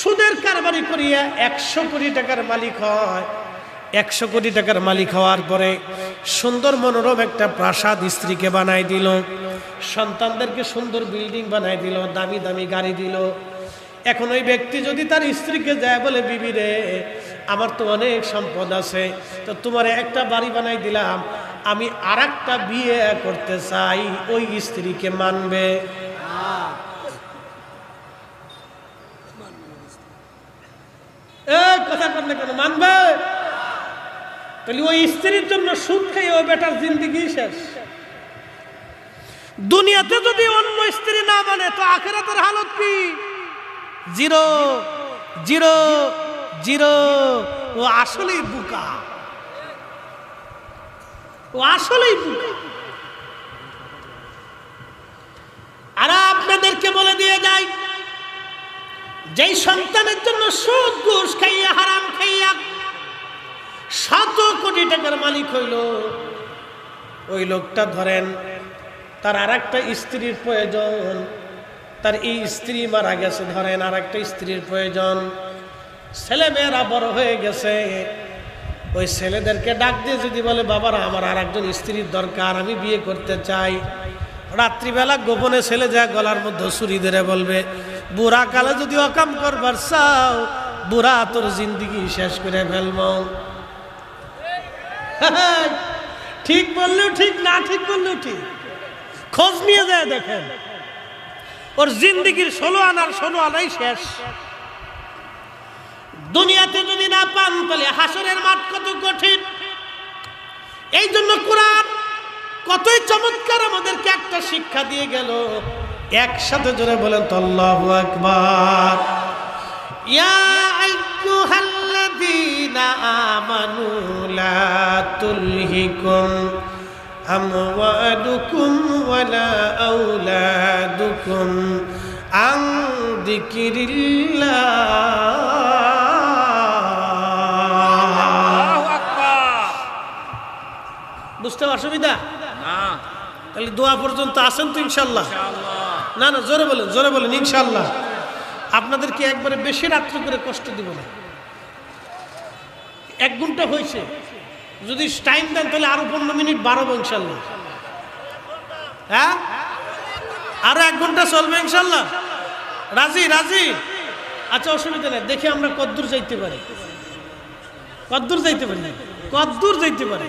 সুদের কারবারি করিয়া একশো কোটি টাকার মালিক হয়। একশো কোটি টাকার মালিক হওয়ার পরে সুন্দর মনোরম একটা প্রাসাদ স্ত্রীকে বানাই দিল। সন্তানদেরকে সুন্দর বিল্ডিং বানাই দিল, দামি দামি গাড়ি দিল। এখন ওই ব্যক্তি যদি তার স্ত্রীকে যায় বলে, বিবি রে, আমার তো অনেক সম্পদ আছে, তো তোমার একটা বাড়ি বানাই দিলাম। আমি আর বিয়ে করতে চাই। ওই স্ত্রীকে মানবে। কথা করলে কেন, মানবে? তাহলে ওই স্ত্রীর জন্য সুদ খেয়ে ও বেটার জিন্দিগি শেষ। দুনিয়াতে যদি অন্য স্ত্রী না মানে তো আখেরাতের হালত কি? Zero zero zero. ও আসলেই বুকা। ও আসলেই বুকা আর আপনাদেরকে বলে দিয়ে যাই যেই সন্তানের জন্য সুদ, ঘুষ খাইয়া, হারাম খাইয়া শত কোটি টাকার মালিক হইল, ওই লোকটা ধরেন তার আর একটা স্ত্রীর প্রয়োজন, তার এই স্ত্রী মারা গেছে, ধরেন আর একটা স্ত্রীর প্রয়োজন ছেলে মেয়েরা বড় হয়ে গেছে, ওই ছেলেদেরকে ডাক দিয়ে যদি বলে, বাবারা, আমার আর একজন স্ত্রীর দরকার, আমি বিয়ে করতে চাই। রাত্রিবেলা গোপনে ছেলে যায় গলার মধ্যে ছুরি ধরে বলবে, বুড়া কালে যদি অকাম করবার চাও, বুড়া তোর জিন্দিগি শেষ করে ফেলব। ঠিক বললেও ঠিক, না ঠিক বললেও ঠিক। খোঁজ নিয়ে যায় দেখেন, ওর জিন্দিগির ষোলো আনার ষোলো আনাই শেষ। দুনিয়াতে যদি না পান, তাহলে হাসরের মাঠ কত কঠিন। এই জন্য কোরআন কতই চমৎকার আমাদেরকে একটা শিক্ষা দিয়ে গেল। একসাথে জোরে বলেন তো আল্লাহু আকবার। ইয়া আইয়ুহাল্লাযীনা আমানু লা তুলহিকুম আমওয়ালুকুম ওয়ালা আওলাদুকুম আন যিকিরিল্লাহ। বুঝতে অসুবিধা? তাহলে দোয়া পর্যন্ত আসেন তো ইনশাল্লাহ না না, জোরে বলেন জোরে বলেন ইনশাল্লাহ আপনাদেরকে একবারে বেশি রাত্রি করে কষ্ট দিব না। এক ঘণ্টা হয়েছে। যদি টাইম দেন তাহলে আরও পনেরো মিনিট বাড়াবো ইনশাল্লাহ হ্যাঁ? আরও এক ঘণ্টা চলবে ইনশাল্লাহ রাজি রাজি? আচ্ছা অসুবিধা নেই, দেখি আমরা কদ্দূর যাইতে পারি। কদ্দূর যাইতে পারি? কদ্দূর যাইতে পারি?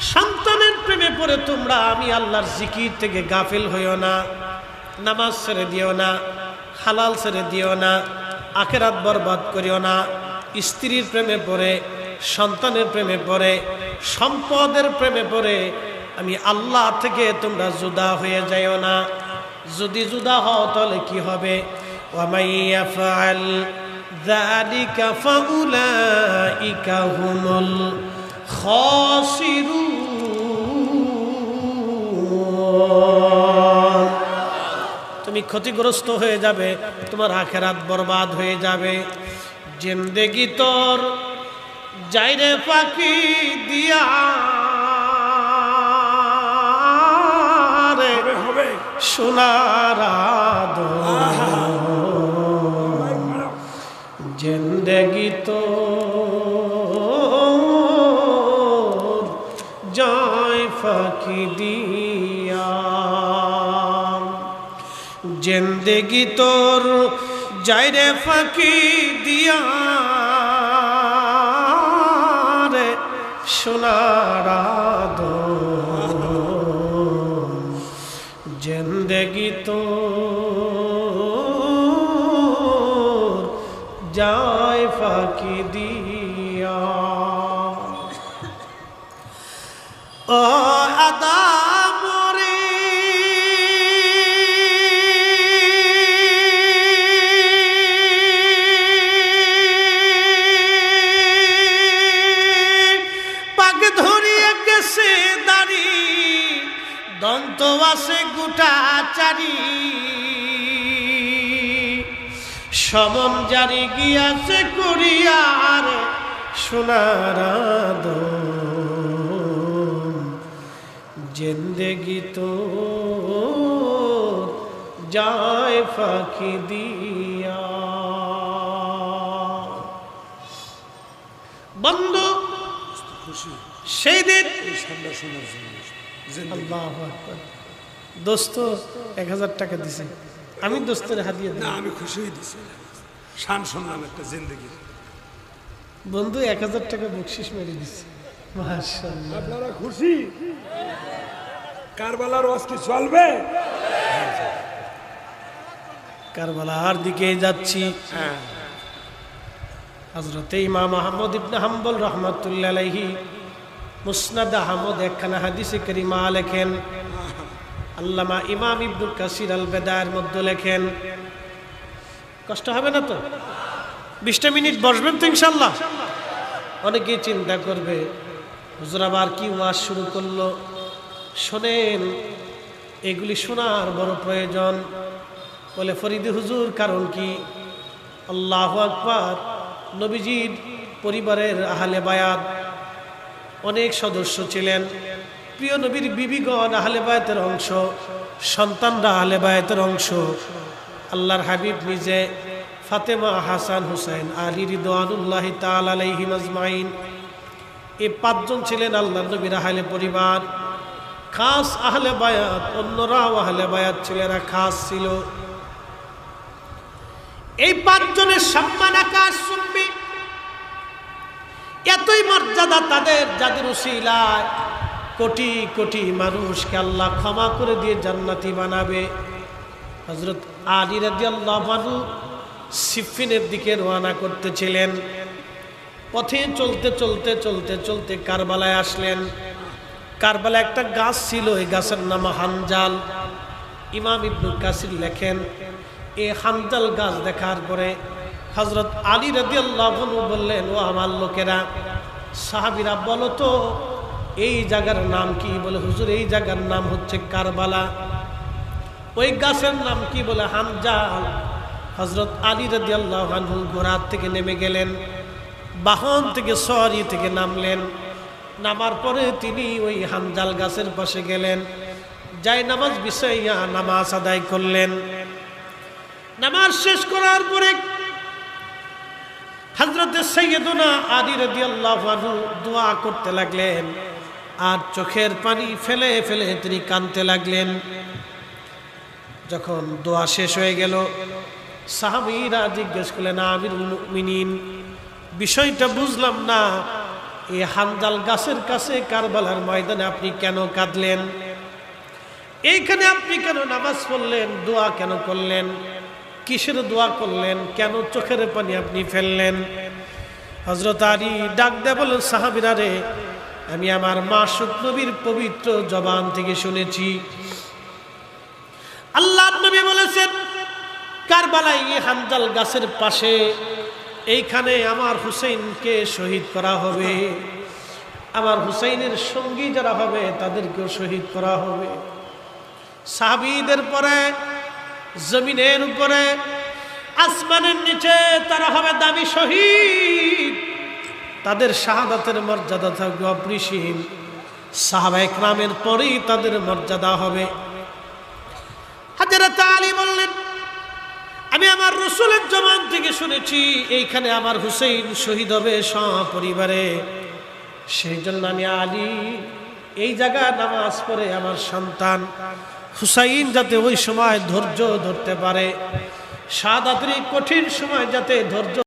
সন্তানের প্রেমে পড়ে তোমরা, আমি আল্লাহর জিকির থেকে গাফিল হইও না, নামাজ ছেড়ে দিও না, হালাল ছেড়ে দিও না, আখেরাত বরবাদ করিও না। স্ত্রীর প্রেমে পড়ে, সন্তানের প্রেমে পড়ে, সম্পদের প্রেমে পড়ে, আমি আল্লাহ থেকে তোমরা জুদা হয়ে যাইও না। যদি জুদা হও তাহলে কি হবে? ইকা হুমল ফাউলাইকা তুমি ক্ষতিগ্রস্ত হয়ে যাবে তোমার আখেরাত বরবাদ হয়ে যাবে। জিন্দেগি তোর যাইরে পাখি দিয়া। সোনার জিন্দগি তো জিন্দগি তোর যাইরে ফাঁকি দিয়া। রে সোনার জিন্দগি তো যায় ফাঁকি দিয়া। ও যত গোটা চারি। সমন জারি গিয়াছে কুরিয়ার সোনার জেন্দেগি তো যায় ফাঁকি দিয়া। বন্ধু সেই দিন দোস্ত এক হাজার টাকা দিছে। আমি দোস্তের হাতিয়ে না আমি খুশি হয়ে দিছি। শান শুনলাম একটা জিন্দগি। বন্ধু এক হাজার টাকা বকশিস মেরে দিছে। আপনারা খুশি? কারবালার রস কি চলবে? কারবালার দিকে যাচ্ছি। হ্যাঁ। হজরতে ইমাম আহমদ ইবনে হাম্বল রহমতুল্লাহ আলাইহি মুসনাদ আহমদ একখানা হাদিসে করিমা লেখেন। আল্লামা ইমাম ইবনুল কাসির আল বেদায়ের মধ্যে লেখেন। কষ্ট হবে না তো? বিশটা মিনিট বসবেন তো ইনশাল্লাহ অনেকেই চিন্তা করবে, হুজুর আবার কি ওয়াজ শুরু করল? শোনেন, এগুলি শোনার বড় প্রয়োজন। বলে, ফরিদি হুজুর, কারণ কি? আল্লাহ আকবার, নবীজির পরিবারের আহলে বায়াত অনেক সদস্য ছিলেন। প্রিয় নবীর বিবিগণ আহলে বায়াতের অংশ, সন্তানরা আহলে বায়াতের অংশ। আল্লাহর হাবিব নিজে ফাতেমা হাসান হুসাইন আলী রিদওয়ানুল্লাহ তাল আলাইহিম আজমাইন এই পাঁচজন ছিলেন আল্লাহ নবীর আহলে পরিবার। খাস আহলে বায়াত, অন্যরাও আহলে বায়াত ছিলেন খাস ছিল। এই পাঁচজনের সম্মান আকাশ শুনবে এতই মর্যাদা তাদের যাদের উশিলায়। কোটি কোটি মানুষকে আল্লাহ ক্ষমা করে দিয়ে জান্নাতি বানাবে। হজরত আলী রাজি আল্লাহ মানু সিফিনের দিকে রওনা করতেছিলেন। পথে চলতে চলতে চলতে চলতে কারবালায় আসলেন। কারবালায় একটা গাছ ছিল, এই গাছের নাম হানজাল। ইমাম ইবনুল কাসির লেখেন এই হানজাল গাছ দেখার পরে হজরত আলী রাজি আল্লাহ বললেন, ও আমার লোকেরা, সাহাবিরা বলো তো, এই জায়গার নাম কি? বলে, হুজুর, এই জায়গার নাম হচ্ছে কারবালা। ওই গাছের নাম কি? বলে হামজাল হজরত আলী রাজি আল্লাহ ঘোড়ার থেকে নেমে গেলেন, বাহন থেকে সরি থেকে নামলেন। নামার পরে তিনি ওই হামজাল গাছের পাশে গেলেন, যাই নামাজ বিষয়া নামাজ আদায় করলেন। নামাজ শেষ করার পরে হজরত সৈয়দনা আদি রদি আল্লাহ দোয়া করতে লাগলেন আর চোখের পানি ফেলে ফেলে তিনি কানতে লাগলেন। যখন দোয়া শেষ হয়ে গেল, সাহাবিরা জিজ্ঞেস করলেন আমির মিনিন বিষয়টা বুঝলাম না এই হানজাল গাছের কাছে কারবালার ময়দানে আপনি কেন কাঁদলেন? এইখানে আপনি কেন নামাজ পড়লেন? দোয়া কেন করলেন? কিসের দোয়া করলেন? কেন চোখের পানি আপনি ফেললেন? হজরত আলী ডাক দে বলেন সাহাবিরা রে, আমি আমার মা নবীর পবিত্র জবান থেকে শুনেছি। আল্লাহ নবী বলেছেন কারবালাই হামজাল গাছের পাশে, এইখানে আমার হুসেইনকে শহীদ করা হবে। আমার হুসেইনের সঙ্গী যারা হবে, তাদেরকেও শহীদ করা হবে। সাহাবিদের পরে জমিনের উপরে, আসমানের নিচে তারা হবে দাবি শহীদ। তাদের শাহাদাতের মর্যাদা থাকবে অপরিসীম। সাহাবা একরামের পরেই তাদের মর্যাদা হবে। হাজারা আলী বললেন, আমি আমার রসুলের জমান থেকে শুনেছি, এইখানে আমার হুসেইন শহীদ হবে সপরিবারে। সেই জন্য আমি আলী, এই জায়গায় নামাজ পড়ে আমার সন্তান হুসাইন যাতে ওই সময় ধৈর্য ধরতে পারে সাদাতের কঠিন সময় যাতে ধৈর্য